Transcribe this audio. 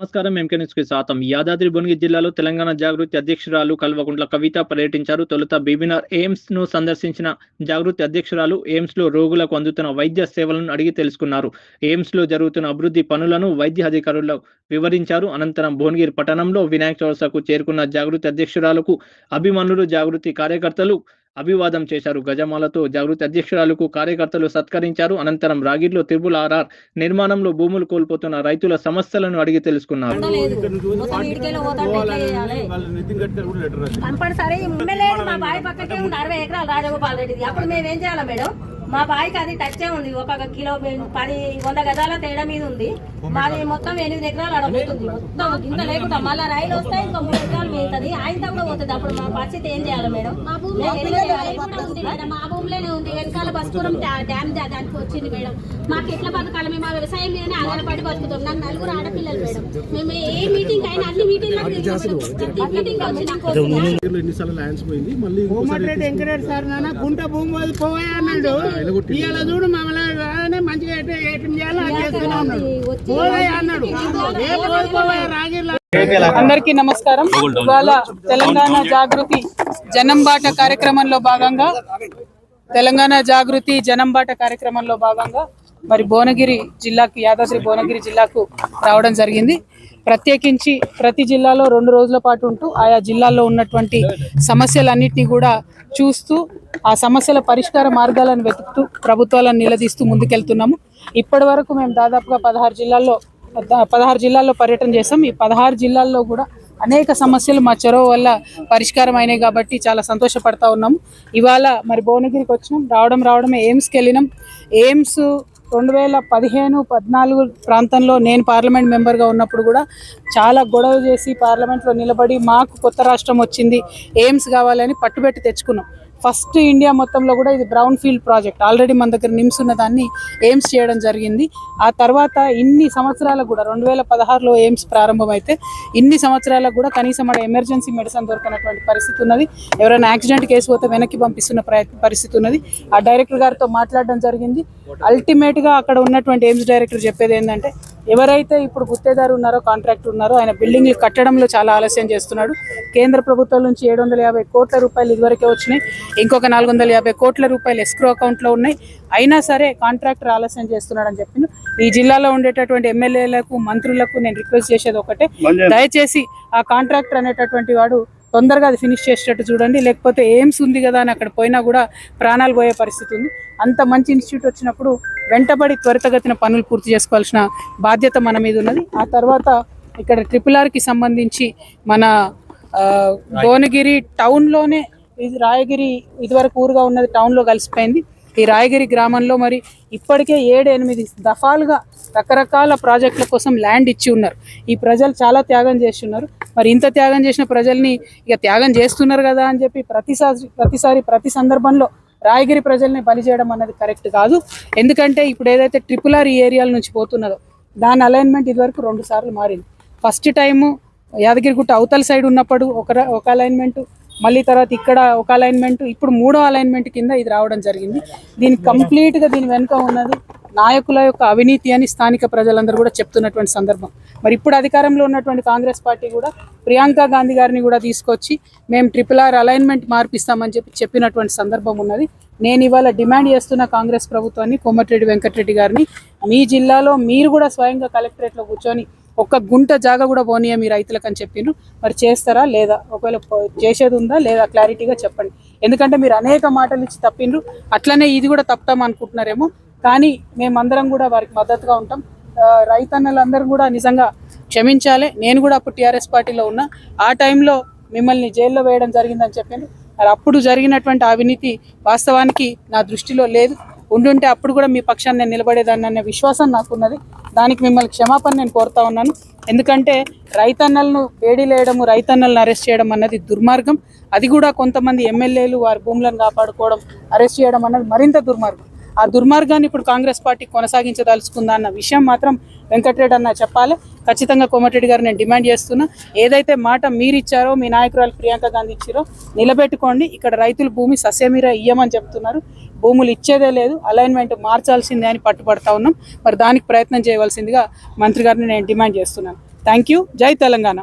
నమస్కారం ఎంకే న్యూస్కి స్వాగతం. యాదాద్రి భువనగిరి జిల్లాలో తెలంగాణ జాగృతి అధ్యక్షురాలు కల్వకుంట్ల కవిత పర్యటించారు. తొలుత బీబీనార్ ఎయిమ్స్ను సందర్శించిన జాగృతి అధ్యక్షురాలు ఎయిమ్స్లో రోగులకు అందుతున్న వైద్య సేవలను అడిగి తెలుసుకున్నారు. ఎయిమ్స్లో జరుగుతున్న అభివృద్ధి పనులను వైద్య అధికారులు వివరించారు. అనంతరం భువనగిరి పట్టణంలో వినాయక చౌరసకు చేరుకున్న జాగృతి అధ్యక్షురాలకు అభిమానులు జాగృతి కార్యకర్తలు అభివాదం చేశారు. గజమాలతో జాగృతి అధ్యక్షురాలకు కార్యకర్తలు సత్కరించారు. అనంతరం రాగిర్లో త్రిపుల్ ఆర్ఆర్ నిర్మాణంలో భూములు కోల్పోతున్న రైతుల సమస్యలను అడిగి తెలుసుకున్నారు. అరవై ఎకరాలు రాజగోపాల్ రెడ్డిది. అప్పుడు మేము ఏం చేయాలి మేడం? మా బావికి అది టచ్చే ఉంది. ఒక కిలో పది వంద గజాల తేడా మీద ఉంది. మాది మొత్తం ఎనిమిది ఎకరాలు అడగబోతుంది మొత్తం ఇంత లేకుండా మళ్ళీ రైలు వస్తే ఇంకా మూడు ఎకరాలు మిగుతుంది ఆయనతో కూడా పోతుంది. అప్పుడు మా పరిస్థితి ఏం చేయాలి మేడం? మా భూమిలో కూడా ఉంది మేడం. మా భూమిలోనే ఉంది. వెనకాల బస్పురం డ్యా- డ్యామ్ దానికి వచ్చింది మేడం. మాకు ఎట్లా బతకాలి? మేము ఆ వ్యవసాయం మీదనే ఆధారపడి బతుకుతాం. నాకు నలుగురు ఆడపిల్లలు మేడం. మేము ఏ మీటింగ్ అయినా అన్ని మీటింగ్లకు మీటింగ్ వచ్చిన. ఎన్నిసార్లు ల్యాండ్స్ పోయింది? మళ్ళీ సార్ నాన్న గుంట భూమి పోయా అన్నాడు ఇవాళ చూడు మమ్మల్ని మంచిగా చేయాలో అన్నాడు. అందరికీ నమస్కారం. ఇవాళ తెలంగాణ జాగృతి జనంబాట కార్యక్రమంలో భాగంగా తెలంగాణ జాగృతి జనంబాట కార్యక్రమంలో భాగంగా మరి భువనగిరి జిల్లాకు యాదాద్రి భువనగిరి జిల్లాకు రావడం జరిగింది. ప్రత్యేకించి ప్రతి జిల్లాలో రెండు రోజుల పాటు ఉంటూ ఆయా జిల్లాల్లో ఉన్నటువంటి సమస్యలన్నింటినీ కూడా చూస్తూ ఆ సమస్యల పరిష్కార మార్గాలను వెతుకుతూ ప్రభుత్వాలను నిలదీస్తూ ముందుకెళ్తున్నాము. ఇప్పటి వరకు మేము దాదాపుగా పదహారు జిల్లాల్లో పదహారు జిల్లాల్లో పర్యటన చేసాం ఈ పదహారు జిల్లాల్లో కూడా అనేక సమస్యలు మా చొరవ వల్ల పరిష్కారం అయినాయి కాబట్టి చాలా సంతోషపడతా ఉన్నాము. ఇవాళ మరి భువనగిరికి వచ్చినాం రావడం రావడమే ఎయిమ్స్కి వెళ్ళినాం. ఎయిమ్స్ రెండు వేల పదిహేను పద్నాలుగు ప్రాంతంలో నేను పార్లమెంట్ మెంబర్గా ఉన్నప్పుడు కూడా చాలా గొడవ చేసి పార్లమెంట్లో నిలబడి మాకు కొత్త రాష్ట్రం వచ్చింది ఎయిమ్స్ కావాలని పట్టుబెట్టి తెచ్చుకున్నాం. ఫస్ట్ ఇండియా మొత్తంలో కూడా ఇది బ్రౌన్ ఫీల్డ్ ప్రాజెక్ట్ ఆల్రెడీ మన దగ్గర నిమ్స్ ఉన్న దాన్ని ఎయిమ్స్ చేయడం జరిగింది. ఆ తర్వాత ఇన్ని సంవత్సరాలకు కూడా రెండు వేల పదహారులో ఎయిమ్స్ ప్రారంభమైతే ఇన్ని సంవత్సరాలకు కూడా కనీసం మన ఎమర్జెన్సీ మెడిసిన్ దొరకనటువంటి పరిస్థితి ఉన్నది. ఎవరైనా యాక్సిడెంట్ కేసు పోతే వెనక్కి పంపిస్తున్న పరిస్థితి ఉన్నది. ఆ డైరెక్టర్ గారితో మాట్లాడడం జరిగింది. అల్టిమేట్గా అక్కడ ఉన్నటువంటి ఎయిమ్స్ డైరెక్టర్ చెప్పేది ఏంటంటే ఎవరైతే ఇప్పుడు గుత్తేదారు ఉన్నారో కాంట్రాక్టర్ ఉన్నారో ఆయన బిల్డింగ్లు కట్టడంలో చాలా ఆలస్యం చేస్తున్నాడు. కేంద్ర ప్రభుత్వం నుంచి ఏడు వందల యాభై కోట్ల రూపాయలు ఇదివరకే వచ్చినాయి. ఇంకొక నాలుగు వందల యాభై కోట్ల రూపాయలు ఎస్క్రో అకౌంట్లో ఉన్నాయి. అయినా సరే కాంట్రాక్టర్ ఆలస్యం చేస్తున్నాడని చెప్పిండు. ఈ జిల్లాలో ఉండేటటువంటి ఎమ్మెల్యేలకు మంత్రులకు నేను రిక్వెస్ట్ చేసేది ఒకటే. దయచేసి ఆ కాంట్రాక్టర్ అనేటటువంటి వాడు తొందరగా అది ఫినిష్ చేసేటట్టు చూడండి. లేకపోతే ఎయిమ్స్ ఉంది కదా అని అక్కడ పోయినా కూడా ప్రాణాలు పోయే పరిస్థితి ఉంది. అంత మంచి ఇన్స్టిట్యూట్ వచ్చినప్పుడు వెంటబడి త్వరితగతిన పనులు పూర్తి చేసుకోవాల్సిన బాధ్యత మన మీద ఉన్నది. ఆ తర్వాత ఇక్కడ ట్రిపుల్ ఆర్కి సంబంధించి మన భువనగిరి టౌన్లోనే ఇది రాయగిరి ఇదివరకు ఊరుగా ఉన్నది టౌన్లో కలిసిపోయింది. ఈ రాయగిరి గ్రామంలో మరి ఇప్పటికే ఏడు ఎనిమిది దఫాలుగా రకరకాల ప్రాజెక్టుల కోసం ల్యాండ్ ఇచ్చి ఉన్నారు. ఈ ప్రజలు చాలా త్యాగం చేసి ఉన్నారు మరి ఇంత త్యాగం చేసిన ప్రజల్ని ఇక త్యాగం చేస్తున్నారు కదా అని చెప్పి ప్రతిసారి ప్రతిసారి ప్రతి సందర్భంలో రాయగిరి ప్రజల్ని బలి చేయడం అన్నది కరెక్ట్ కాదు. ఎందుకంటే ఇప్పుడు ఏదైతే ట్రిపుల్ ఆర్ ఈ ఏరియాల నుంచి పోతున్నదో దాని అలైన్మెంట్ ఇదివరకు రెండు సార్లు మారింది. ఫస్ట్ టైము యాదగిరిగుట్ట అవతల సైడ్ ఉన్నప్పుడు ఒక ఒక అలైన్మెంట్ మళ్ళీ తర్వాత ఇక్కడ ఒక అలైన్మెంట్ ఇప్పుడు మూడో అలైన్మెంట్ కింద ఇది రావడం జరిగింది. దీని కంప్లీట్గా దీని వెనుక ఉన్నది నాయకుల యొక్క అవినీతి అని స్థానిక ప్రజలందరూ కూడా చెప్తున్నటువంటి సందర్భం. మరి ఇప్పుడు అధికారంలో ఉన్నటువంటి కాంగ్రెస్ పార్టీ కూడా ప్రియాంక గాంధీ గారిని కూడా తీసుకొచ్చి మేము ట్రిపుల్ ఆర్ అలైన్మెంట్ మార్పిస్తామని చెప్పి చెప్పినటువంటి సందర్భం ఉన్నది. నేను ఇవాళ డిమాండ్ చేస్తున్న కాంగ్రెస్ ప్రభుత్వాన్ని కోమటిరెడ్డి వెంకటరెడ్డి గారిని మీ జిల్లాలో మీరు కూడా స్వయంగా కలెక్టరేట్లో కూర్చొని ఒక్క గుంట జాగా కూడా పోనీయా మీ రైతులకు అని చెప్పిండ్రు మరి చేస్తారా లేదా? ఒకవేళ చేసేది ఉందా లేదా క్లారిటీగా చెప్పండి. ఎందుకంటే మీరు అనేక మాటలు ఇచ్చి తప్పిండ్రు అట్లనే ఇది కూడా తప్పుతాం అనుకుంటున్నారేమో. కానీ మేమందరం కూడా వారికి మద్దతుగా ఉంటాం. ఆ, రైతన్నలందరూ కూడా నిజంగా క్షమించాలి. నేను కూడా అప్పుడు టీఆర్ఎస్ పార్టీలో ఉన్నా. ఆ టైంలో మిమ్మల్ని జైల్లో వేయడం జరిగిందని చెప్పిండ్రు మరి అప్పుడు జరిగినటువంటి అవినీతి వాస్తవానికి నా దృష్టిలో లేదు. ఉండుంటే అప్పుడు కూడా మీ పక్షాన్ని నేను నిలబడేదాన్ని అనే విశ్వాసం నాకున్నది. దానికి మిమ్మల్ని క్షమాపణ నేను కోరుతా ఉన్నాను. ఎందుకంటే రైతన్నలను వేడిలేయడము రైతన్నలను అరెస్ట్ చేయడం అన్నది దుర్మార్గం. అది కూడా కొంతమంది ఎమ్మెల్యేలు వారి భూములను కాపాడుకోవడం అరెస్ట్ చేయడం అన్నది మరింత దుర్మార్గం. ఆ దుర్మార్గాన్ని ఇప్పుడు కాంగ్రెస్ పార్టీ కొనసాగించదలుచుకుందా అన్న విషయం మాత్రం వెంకటరెడ్డి అన్న చెప్పాలి. ఖచ్చితంగా కోమటిరెడ్డి గారు నేను డిమాండ్ చేస్తున్నా. ఏదైతే మాట మీరిచ్చారో మీ నాయకురాలు ప్రియాంక గాంధీ ఇచ్చారో నిలబెట్టుకోండి. ఇక్కడ రైతులు భూమి ససేమిరా ఇయ్యమని చెప్తున్నారు. భూములు ఇచ్చేదే లేదు. అలైన్మెంట్ మార్చాల్సిందే అని పట్టుబడతా ఉన్నాం. మరి దానికి ప్రయత్నం చేయవలసిందిగా మంత్రి గారిని నేను డిమాండ్ చేస్తున్నాను. Thank you. జై తెలంగాణ.